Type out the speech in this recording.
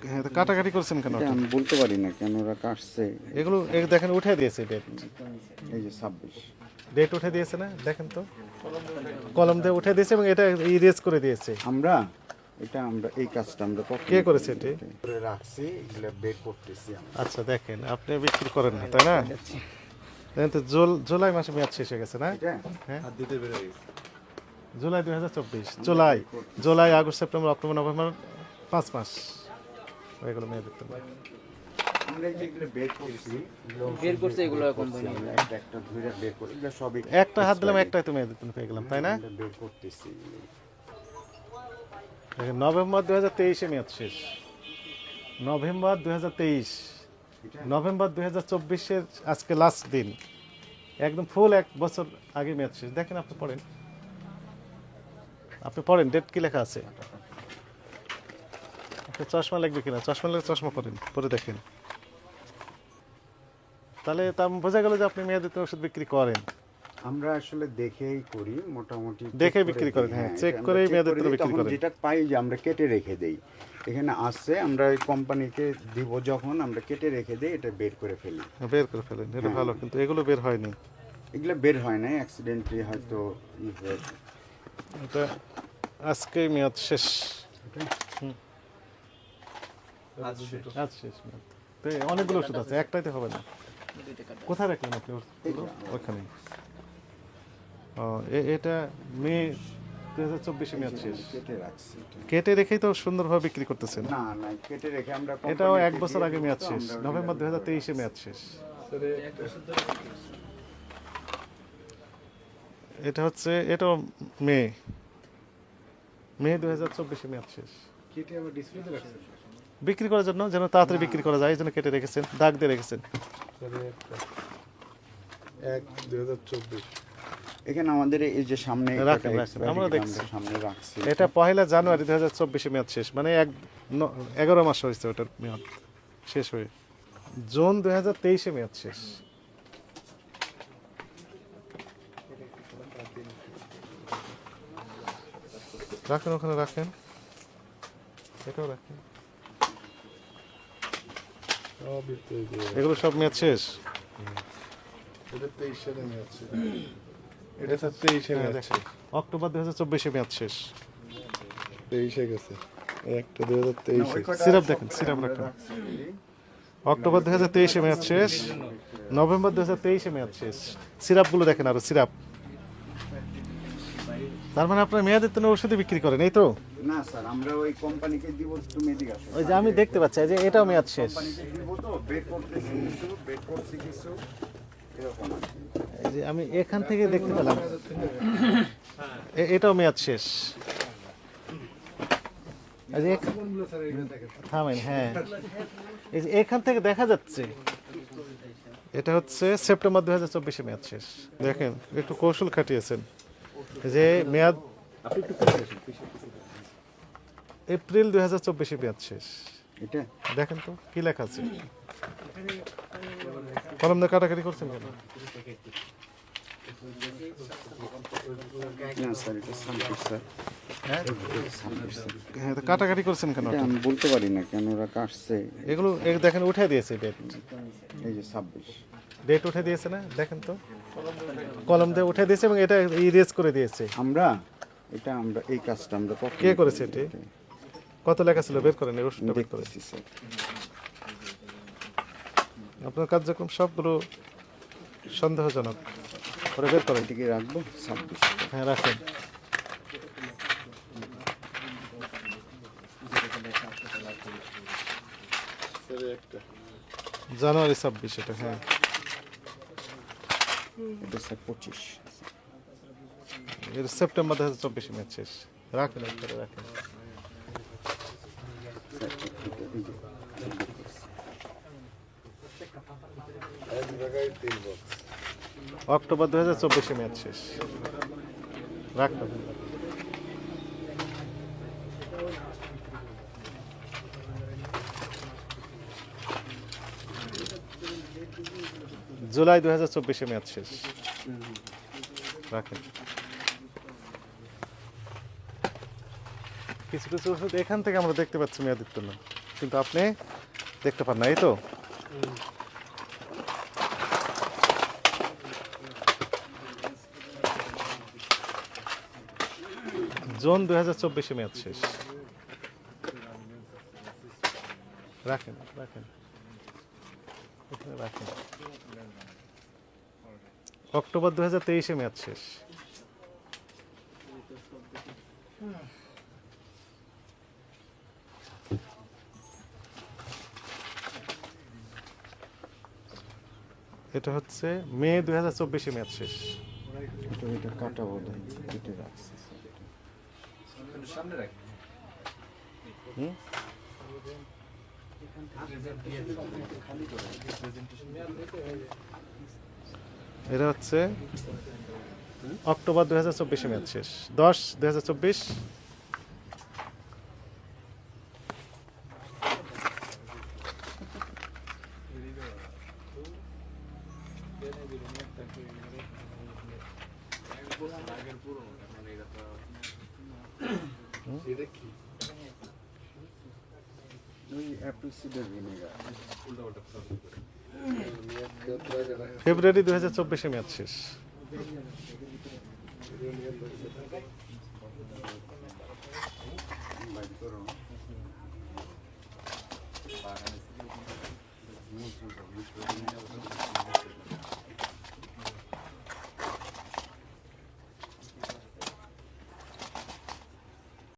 হ্যাঁ তো কাটাকাটি করছেন কেন আমি বলতে পারি না কেন ওরা কাটছে। এগুলো এ দেখেন উঠে দিয়েছে ডেট এই যে ছাব্বিশ। ডেট উঠে দিয়েছে না? দেখেন তো। কলম দিয়ে উঠে দিয়েছে এবং এটা ইরেজ করে দিয়েছে। আমরা এটা আমরা এই কাজটা আমরা কে করেছে এটি? করে রাখছি এগুলো বের করতেছি আচ্ছা দেখেন আপনি বিক্রি করেন না তাই না? দেখেন তো জুল- জুলাই মাসে মেয়াদ শেষ হয়ে গেছে না? হ্যাঁ? জুলাই দুই হাজার চব্বিশ July July August September October November পাঁচ মাস। হয়ে গেল মেয়াদ দেখতে পাই একটা একটা ধরে বের করি এগুলো সবই একটা হাত দিলাম একটাই তো মেয়াদ পেয়ে গেলাম তাই না? নভেম্বর দুই হাজার তেইশে মেয়াদ শেষ। নভেম্বর দুই হাজার তেইশ নভেম্বর দুই হাজার চব্বিশের আজকে লাস্ট দিন। একদম ফুল এক বছর আগে মেয়াদ শেষ। দেখেন আপনি পড়েন। আপনি পড়েন ডেট কি লেখা আছে? চশমা লাগবে কিনা? চশমা লাগলে চশমা পরেন পরে দেখেন। তাহলে তা বোঝা গেল যে আপনি মেয়াদিত ওষুধ বিক্রি করেন। আমরা আসলে দেখেই করি মোটামুটি দেখে বিক্রি করেন, হ্যাঁ, চেক মেয়াদের করে তো বিক্রি করেন। যেটা পাই যে আমরা কেটে রেখে দেই। এখানে আসছে আমরা ওই কোম্পানিকে দিব যখন আমরা কেটে রেখে দেই এটা বের করে ফেলি। বের করে ফেলেন এটা ভালো কিন্তু এগুলো বের হয়নি। এগুলো বের হয় না অ্যাক্সিডেন্টলি হয়তো হয়ে এটা আজকে মেয়াদ শেষ। হুম। আজ শেষ। তো অনেকগুলো ওষুধ আছে একটাইতে হবে না? কোথায় রাখলেন আপনি ওখানে ও এটা মে দু হাজার চব্বিশে মেয়াদ শেষ। কেটে রেখেই তো সুন্দরভাবে বিক্রি করতেছেন? না না কেটে রেখে আমরা এটাও এক বছর আগে মেয়াদ শেষ নভেম্বর দু হাজার তেইশে মেয়াদ শেষ। এটা হচ্ছে এটাও মে। মে দু হাজার চব্বিশে মেয়াদ শেষ। কেটে আবার ডিসপ্লেতে রাখছেন? বিক্রি করার জন্য যেন তাড়াতাড়ি বিক্রি করা যায় এই জন্য কেটে রেখেছেন দাগ দিয়ে রেখেছেন। এক দুই হাজার চব্বিশ। এখানে আমাদের এই যে সামনে রাখেন, রাখেন। আমরা দেখছি। সামনে রাখছি। এটা পহেলা জানুয়ারি দু হাজার চব্বিশে মেয়াদ শেষ মানে এক ন- এগারো মাস হয়েছে ওটার মেয়াদ শেষ হয়ে। জুন দু হাজার তেইশে মেয়াদ শেষ। রাখেন ওখানে রাখেন। এটাও রাখেন। এগুলো সব মেয়াদ শেষ? এটা তেইশ সালে মেয়াদ ছিল এটা স্যার তেইশে হ্যাঁ, মেয়াদ দেখেন। অক্টোবর দু হাজার চব্বিশে মেয়াদ শেষ। তেইশে গেছে। একটা দুই হাজার তেইশে। সিরাপ দেখেন, সিরাপ রাখেন। অক্টোবর দু হাজার তেইশে মেয়াদ শেষ নভেম্বর দু হাজার তেইশে মেয়াদ শেষ। সিরাপগুলো দেখেন আরও সিরাপ। তার মানে আপনার মেয়াদের তো ওষুধই বিক্রি করেন এই তো? না স্যার আমরা ওই কোম্পানিকে দিব তুমি এদিকে আসো ওই যে আমি দেখতে পাচ্ছি যে এটাও মেয়াদ শেষ। কোম্পানিকে দিব তো বের করতেছি কিছু বের করছি কিছু এরকম এই যে আমি এখান থেকে দেখতে পেলাম। এটাও মেয়াদ শেষ। থামেন হ্যাঁ। এই যে এখান থেকে দেখা যাচ্ছে এটা হচ্ছে সেপ্টেম্বর দু হাজার চব্বিশে মেয়াদ শেষ। দেখেন একটু কৌশল খাটিয়েছেন। যে মেয়াদ এপ্রিল দুই হাজার চব্বিশে মেয়াদ শেষ। দেখেন তো কি লেখা আছে? কলম দিয়ে কাটাকাটি করছেন কেন? হ্যাঁ? হ্যাঁ কাটাকাটি করছেন কেন আমি বলতে পারি না কেন ওরা কাটছে। এগুলো দেখেন উঠে দিয়েছে ডেট এই যে ছাব্বিশ ডেট উঠে দিয়েছে না? দেখেন তো। কলম দিয়ে উঠে দিয়েছে এবং এটা ইরেজ করে দিয়েছে। আমরা এটা আমরা এই কাজটা আমরা কে করেছে করি এটি? কত লেখা ছিল? বের করেন এই বের করে দেখতেছি আপনার কার্যক্রম সবগুলো সন্দেহজনক। করে বের করেন এটিকে রাখব ছাব্বিশ। হ্যাঁ রাখেন। জানুয়ারি ছাব্বিশ এটা হ্যাঁ। এটা স্যার পঁচিশ এর সেপ্টেম্বর দু হাজার চব্বিশে ম্যাচ শেষ। রাখেন রাখেন এটা অক্টোবর দু হাজার চব্বিশে ম্যাচ শেষ। রাখবেন জুলাই দু হাজার চব্বিশে মেয়াদ শেষ। রাখেন। কিছু কিছু ওষুধ এখান থেকে আমরা দেখতে পাচ্ছি মেয়াদের না কিন্তু আপনি দেখতে পান না, এই তো? জুন দু হাজার চব্বিশে মেয়াদ শেষ। রাখেন রাখেন। অক্টোবর দু হাজার তেইশে মেয়াদ শেষ। এটা হচ্ছে মে দুই হাজার চব্বিশে মেয়াদ শেষ। এটা এটা কাটা বলে কেটে রাখছে। হুম? এটা হচ্ছে অক্টোবর দুই হাজার চব্বিশে মেয়াদ শেষ। দশ দুই হাজার চব্বিশ। ফেব্রুয়ারি দু হাজার চব্বিশে ম্যাচ শেষ।